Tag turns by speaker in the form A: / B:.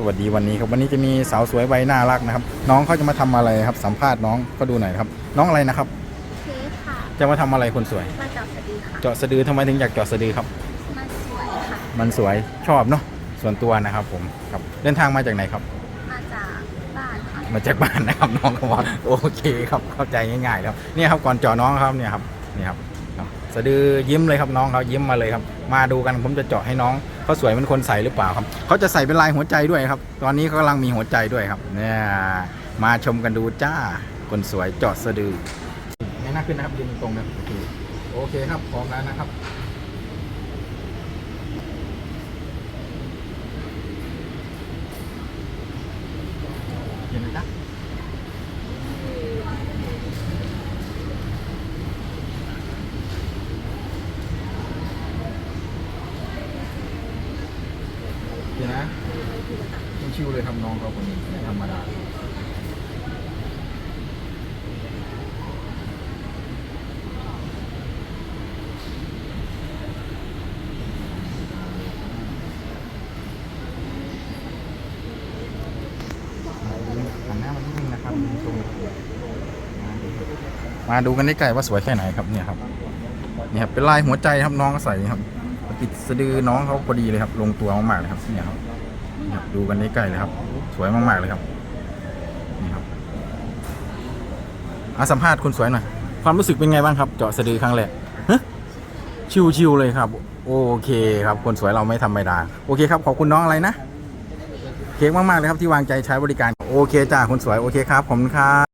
A: สวัสดีวันนี้ครับวันนี้จะมีสาวสวยวัยน่ารักนะครับ น้องเขาจะมาทำอะไรครับ สัมภาษณ์น้องก็ดูหน่อยครับ น้องอะไรนะครับ
B: เค้กค่ะ
A: จะมาทำอะไรคนสวย
B: มาจากสดีค่ะ
A: เจาะสะดือทำไมถึงอยากเจาะสะดือครับ
B: มันสวยค่ะ
A: มันสวยชอบเนาะส่วนตัวนะครับผมครับเดินทางมาจากไหนครับ
B: มาจากบ้านค่ะ
A: มาจากบ้านนะครับน้องเขาบอกโอเคครับเข้าใจง่ายๆแล้วเนี่ยครับก่อนเจาะน้องครับเนี่ยครับนี่ครับครับสะดือยิ้มเลยครับน้องเขายิ้มมาเลยครับ มาดูกันผมจะเจาะให้น้องเขาสวยเป็นคนใส่หรือเปล่าครับเขาจะใส่เป็นลายหัวใจด้วยครับ ตอนนี้เขากำลังมีหัวใจด้วยครับเนี่ยมาชมกันดูจ้าคนสวยเจาะสะดือไม่น่าขึ้นนะครับยืนตรงๆนะโอเคโอเคครับพร้อมแล้วนะครับ เห็นไหมจ๊ะ เดี๋ยวนะชิวเลยทำน้องเขาคนนี้ไม่ธรรมดาหันหน้ามาดนึงนะครับตรงมาดูกันได้ไกลว่าสวยแค่ไหนครับเนี่ยครับเนี่ครับเป็นลายหัวใจครับน้องใส่ครับ ติดสะดือน้องเขาพอดีเลยครับ ลงตัวมากๆเลยครับเนี่ยครับนี่ครับดูกันได้ใกล้เลยครับ สวยมากๆเลยครับนี่ครับอาสัมภาษณ์คุณสวยหน่อยความรู้สึกเป็นไงบ้างครับ เจาะสะดือครั้งแรกฮะชิวๆเลยครับ โอเคครับ คนสวยเราไม่ธรรมดาโอเคครับขอบคุณน้องอะไรนะเค้กมากๆเลยครับที่วางใจใช้บริการ โอเคจ้าคนสวยโอเคครับผมครับ